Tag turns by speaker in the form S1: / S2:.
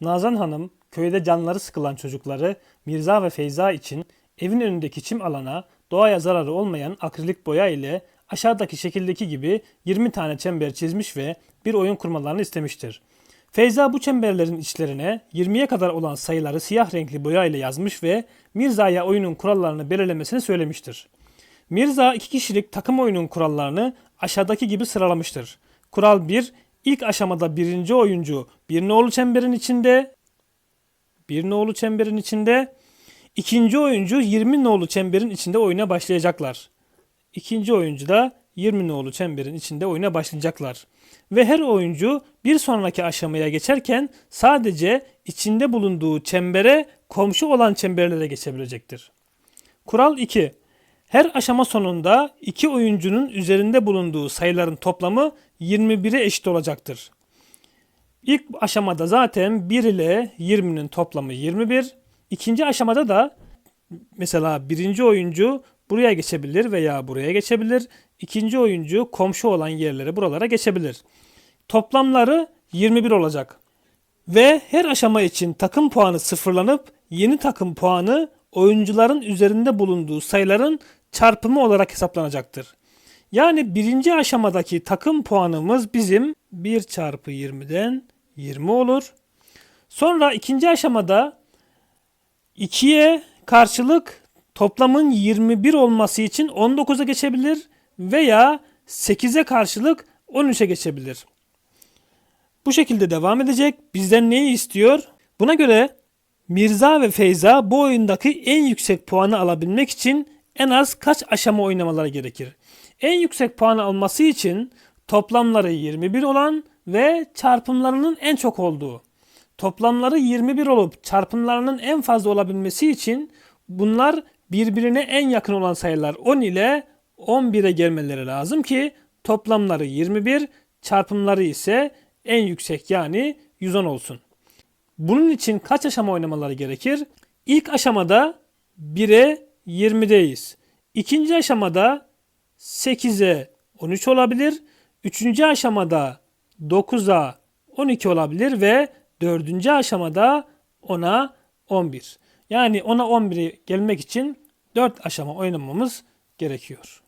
S1: Nazan Hanım köyde canları sıkılan çocukları Mirza ve Feyza için evin önündeki çim alana doğaya zararı olmayan akrilik boya ile aşağıdaki şekildeki gibi 20 tane çember çizmiş ve bir oyun kurmalarını istemiştir. Feyza bu çemberlerin içlerine 20'ye kadar olan sayıları siyah renkli boya ile yazmış ve Mirza'ya oyunun kurallarını belirlemesini söylemiştir. Mirza iki kişilik takım oyunun kurallarını aşağıdaki gibi sıralamıştır. Kural 1. İlk aşamada birinci oyuncu bir nolu çemberin içinde, bir nolu çemberin içinde, ikinci oyuncu 20 nolu çemberin içinde oyuna başlayacaklar. İkinci oyuncu da 20 nolu çemberin içinde oyuna başlayacaklar. Ve her oyuncu bir sonraki aşamaya geçerken sadece içinde bulunduğu çembere komşu olan çemberlere geçebilecektir. Kural 2. Her aşama sonunda iki oyuncunun üzerinde bulunduğu sayıların toplamı 21'e eşit olacaktır. İlk aşamada zaten 1 ile 20'nin toplamı 21. İkinci aşamada da mesela birinci oyuncu buraya geçebilir veya buraya geçebilir. İkinci oyuncu komşu olan yerlere buralara geçebilir. Toplamları 21 olacak. Ve her aşama için takım puanı sıfırlanıp yeni takım puanı oyuncuların üzerinde bulunduğu sayıların çarpımı olarak hesaplanacaktır. Yani birinci aşamadaki takım puanımız bizim 1 çarpı 20'den 20 olur. Sonra ikinci aşamada 2'ye karşılık toplamın 21 olması için 19'a geçebilir veya 8'e karşılık 13'e geçebilir. Bu şekilde devam edecek. Bizden neyi istiyor? Buna göre Mirza ve Feyza bu oyundaki en yüksek puanı alabilmek için en az kaç aşama oynamaları gerekir? En yüksek puanı alması için toplamları 21 olan ve çarpımlarının en çok olduğu. Toplamları 21 olup çarpımlarının en fazla olabilmesi için bunlar birbirine en yakın olan sayılar 10 ile 11'e gelmeleri lazım ki toplamları 21, çarpımları ise en yüksek yani 110 olsun. Bunun için kaç aşama oynamaları gerekir? İlk aşamada 1'e 20'deyiz. İkinci aşamada 8'e 13 olabilir. Üçüncü aşamada 9'a 12 olabilir ve dördüncü aşamada 10'a 11. Yani 10'a 11'e gelmek için 4 aşama oynamamız gerekiyor.